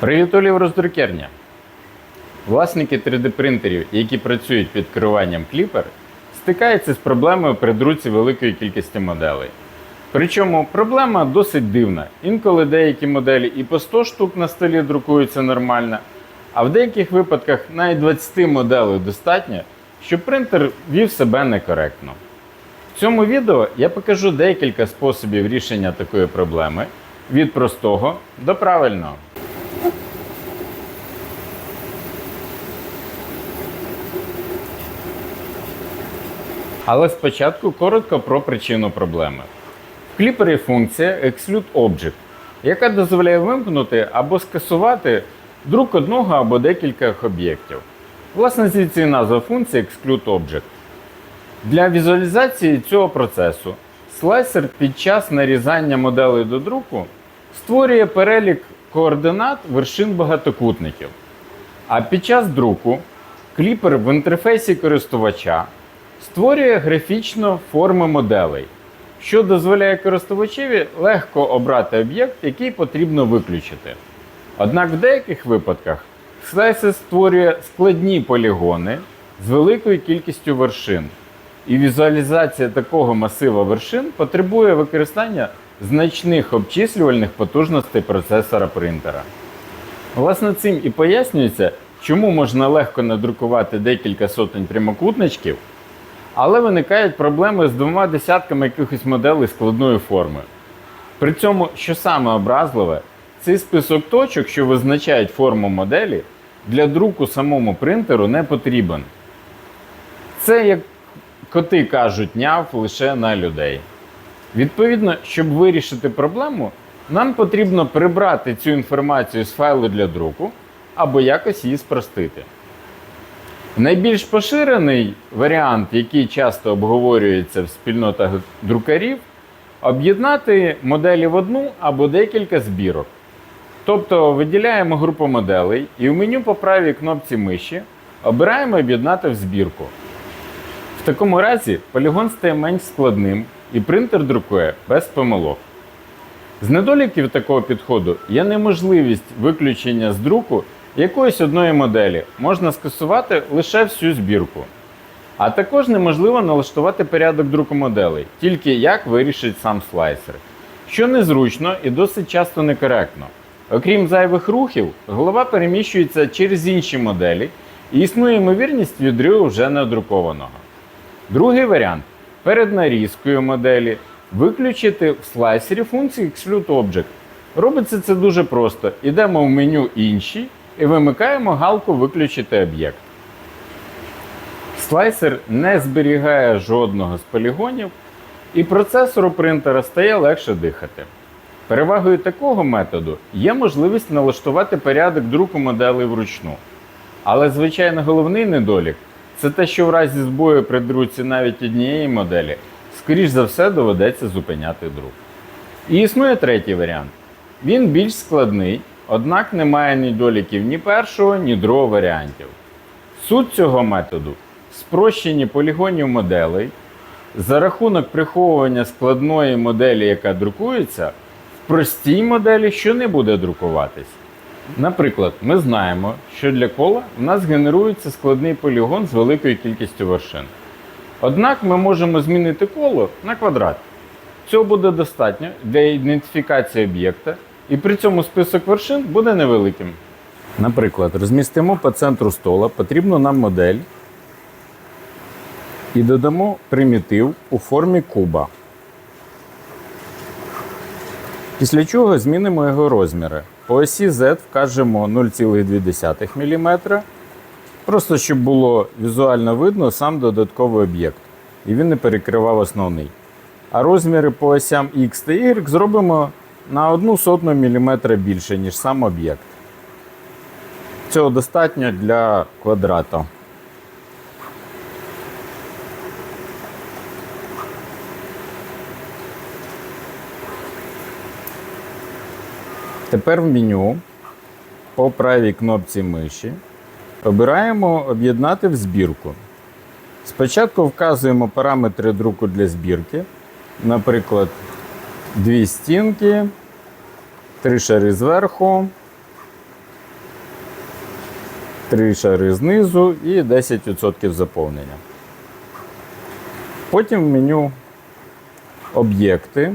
Привіт, Олів роздрукерня! Власники 3D-принтерів, які працюють під керуванням Clipper, стикаються з проблемою при друці великої кількості моделей. Причому проблема досить дивна. Інколи деякі моделі і по 100 штук на столі друкуються нормально, а в деяких випадках навіть 20 моделей достатньо, щоб принтер вів себе некоректно. В цьому відео я покажу декілька способів рішення такої проблеми від простого до правильного. Але спочатку коротко про причину проблеми. В кліпері функція Exclude Object, яка дозволяє вимкнути або скасувати друк одного або декількох об'єктів. Власне, звідси назва функції Exclude Object. Для візуалізації цього процесу слайсер під час нарізання моделей до друку створює перелік координат вершин багатокутників. А під час друку кліпер в інтерфейсі користувача створює графічно форми моделей, що дозволяє користувачеві легко обрати об'єкт, який потрібно виключити. Однак в деяких випадках слайсер створює складні полігони з великою кількістю вершин. І візуалізація такого масива вершин потребує використання значних обчислювальних потужностей процесора принтера. Власне, цим і пояснюється, чому можна легко надрукувати декілька сотень прямокутничків, але виникають проблеми з двома десятками якихось моделей складної форми. При цьому, що саме образливе, цей список точок, що визначають форму моделі, для друку самому принтеру не потрібен. Це, як коти кажуть, няв лише на людей. Відповідно, щоб вирішити проблему, нам потрібно прибрати цю інформацію з файлу для друку або якось її спростити. Найбільш поширений варіант, який часто обговорюється в спільнотах друкарів, об'єднати моделі в одну або декілька збірок. Тобто виділяємо групу моделей і в меню по правій кнопці миші обираємо об'єднати в збірку. В такому разі полігон стає менш складним і принтер друкує без помилок. З недоліків такого підходу є неможливість виключення з друку якоїсь одної моделі, можна скасувати лише всю збірку. А також неможливо налаштувати порядок друку моделей, тільки як вирішить сам слайсер, що незручно і досить часто некоректно. Окрім зайвих рухів, голова переміщується через інші моделі і існує ймовірність відриву вже неодрукованого. Другий варіант перед нарізкою моделі виключити в слайсері функцію Exclude Object. Робиться це дуже просто. Йдемо в меню Інші і вимикаємо галку Виключити об'єкт. Слайсер не зберігає жодного з полігонів, і процесору принтера стає легше дихати. Перевагою такого методу є можливість налаштувати порядок друку моделей вручну. Але, звичайно, головний недолік це те, що в разі збою при друці навіть однієї моделі, скоріш за все, доведеться зупиняти друк. І існує третій варіант. Він більш складний, однак не має недоліків ні першого, ні другого варіантів. Суть цього методу спрощені полігонів моделей за рахунок приховування складної моделі, яка друкується, в простій моделі, що не буде друкуватись. Наприклад, ми знаємо, що для кола в нас генерується складний полігон з великою кількістю вершин. Однак ми можемо змінити коло на квадрат. Цього буде достатньо для ідентифікації об'єкта, і при цьому список вершин буде невеликим. Наприклад, розмістимо по центру стола потрібну нам модель і додамо примітив у формі куба. Після чого змінимо його розміри. По осі Z вкажемо 0,2 мм, просто щоб було візуально видно сам додатковий об'єкт, і він не перекривав основний. А розміри по осям X та Y зробимо на 1 сотну мм більше, ніж сам об'єкт. Цього достатньо для квадрата. Тепер в меню по правій кнопці миші обираємо об'єднати в збірку. Спочатку вказуємо параметри друку для збірки, наприклад, дві стінки, три шари зверху, Три шари знизу і 10% заповнення. Потім в меню об'єкти.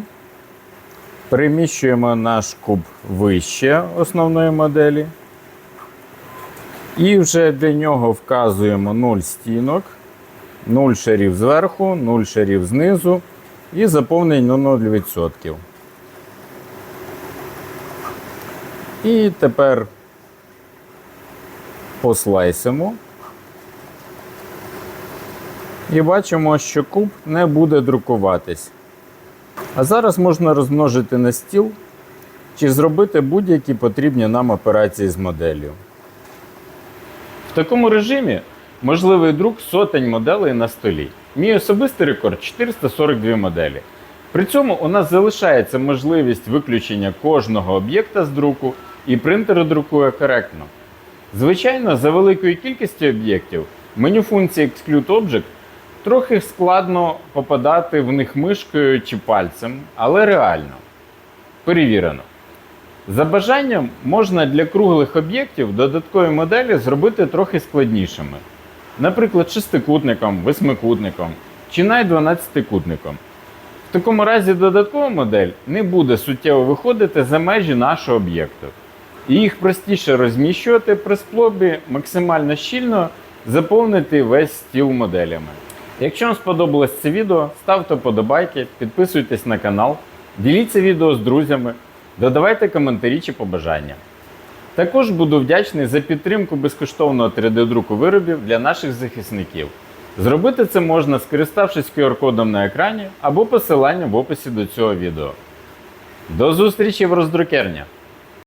Переміщуємо наш куб вище основної моделі. І вже для нього вказуємо 0 стінок, 0 шарів зверху, 0 шарів знизу і заповнення 0%. І тепер послайсимо. І бачимо, що куб не буде друкуватись. А зараз можна розмножити на стіл чи зробити будь-які потрібні нам операції з моделлю. В такому режимі можливий друк сотень моделей на столі. Мій особистий рекорд 442 моделі. При цьому у нас залишається можливість виключення кожного об'єкта з друку, і принтер друкує коректно. Звичайно, за великою кількістю об'єктів меню функції Exclude Object трохи складно попадати в них мишкою чи пальцем, але реально. Перевірено. За бажанням можна для круглих об'єктів додаткові моделі зробити трохи складнішими. Наприклад, шестикутником, восьмикутником чи навіть 12-кутником. В такому разі додаткова модель не буде суттєво виходити за межі нашого об'єкту. І їх простіше розміщувати при спробі максимально щільно заповнити весь стіл моделями. Якщо вам сподобалось це відео, ставте подобайки, підписуйтесь на канал, діліться відео з друзями, додавайте коментарі чи побажання. Також буду вдячний за підтримку безкоштовного 3D-друку виробів для наших захисників. Зробити це можна, скориставшись QR-кодом на екрані або посиланням в описі до цього відео. До зустрічі в роздрукернях!